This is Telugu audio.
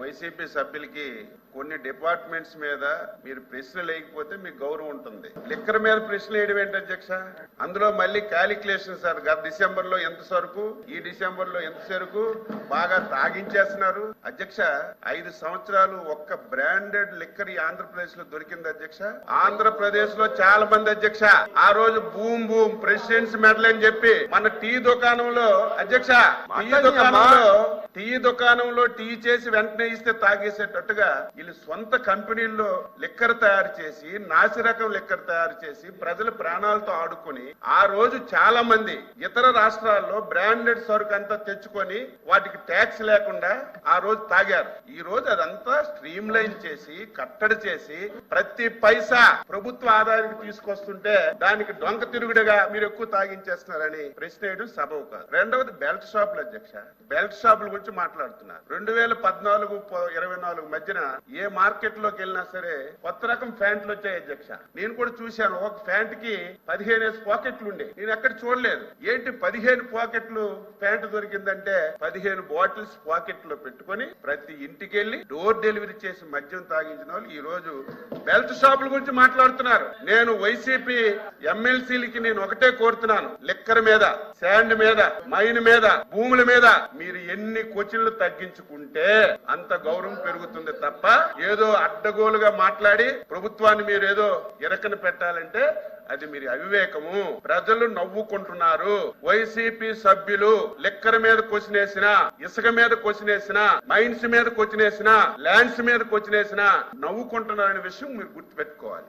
వైసీపీ సభ్యులకి కొన్ని డిపార్ట్మెంట్స్ మీద మీరు ప్రశ్నలు వేయకపోతే మీకు గౌరవం ఉంటుంది. లిక్కర్ మీద ప్రశ్నలు వేయడం ఏంటి అధ్యక్ష? అందులో మళ్ళీ క్యాలిక్యులేషన్ సార్ గత డిసెంబర్లో ఎంత సరుకు? ఈ డిసెంబర్లో ఎంత సరుకు? బాగా తాగించేస్తున్నారు. అధ్యక్ష ఐదు సంవత్సరాలు ఒక్క బ్రాండెడ్ లిక్కర్ ఈ ఆంధ్రప్రదేశ్లో దొరికింది అధ్యక్ష. ఆంధ్రప్రదేశ్లో చాలా మంది అధ్యక్ష. ఆ రోజు బూమ్ బూమ్ ప్రెసిడెంట్స్ మెడల్ అని చెప్పి మన టీ దుకాణంలో అధ్యక్ష టీ దుకాణంలో టీ దుకాణంలో టీ చేసి వెంటనే ఇస్తే తాగేసేటట్టుగా వీళ్ళు సొంత కంపెనీల్లో లిక్కర్ తయారు చేసి నాసిరకం లిక్కర్ తయారు చేసి ప్రజల ప్రాణాలతో ఆడుకొని ఆ రోజు చాలా మంది ఇతర రాష్ట్రాల్లో బ్రాండెడ్ సరుకు అంతా తెచ్చుకొని వాటికి ట్యాక్స్ లేకుండా ఆ రోజు తాగారు. ఈ రోజు అదంతా స్ట్రీమ్ లైన్ చేసి కట్టడి చేసి ప్రతి పైసా ప్రభుత్వ ఆదాయానికి తీసుకొస్తుంటే దానికి డొంక తిరుగుడుగా మీరు ఎక్కువ తాగించేస్తున్నారని ప్రశ్న వేయడం కాదు. రెండవది బెల్ట్ షాపుల అధ్యక్ష. బెల్ట్ షాపుల గురించి మాట్లాడుతున్నారు. రెండు వేల పద్నాలుగు పద్నాలుగు ఇరవై నాలుగు మధ్యన ఏ మార్కెట్లోకి వెళ్ళినా సరే కొత్త రకం ప్యాంట్లు వచ్చాయి అధ్యక్ష. నేను కూడా చూశాను ఒక ప్యాంట్కి పదిహేను పాకెట్లు ఉండే. నేను ఎక్కడ చూడలేదు. ఏంటి పదిహేను పాకెట్లు ప్యాంట్ దొరికిందంటే పదిహేను బాటిల్స్ పాకెట్లో పెట్టుకొని ప్రతి ఇంటికి వెళ్ళి డోర్ డెలివరీ చేసి మద్యం తాగించిన వాళ్ళు ఈ రోజు బెల్ట్ షాపుల గురించి మాట్లాడుతున్నారు. నేను వైసీపీ ఎమ్మెల్సీలకి నేను ఒకటే కోరుతున్నాను. లిక్కర్ మీద శాండ్ మీద మైన్ మీద భూముల మీద మీరు ఎన్ని కోచిన్లు తగ్గించుకుంటే అంత గౌరవం పెరుగుతుంది తప్ప ఏదో అడ్డగోలుగా మాట్లాడి ప్రభుత్వాన్ని మీరు ఏదో ఇరకన పెట్టాలంటే అది మీరు అవివేకము. ప్రజలు నవ్వుకుంటున్నారు. వైసీపీ సభ్యులు లిక్కర మీద కొచ్చినేసిన ఇసుక మీద కొచ్చినేసిన మైన్స్ మీద కొచ్చినేసిన ల్యాండ్స్ మీద కొచ్చినేసిన నవ్వుకుంటున్నారనే విషయం మీరు గుర్తుపెట్టుకోవాలి.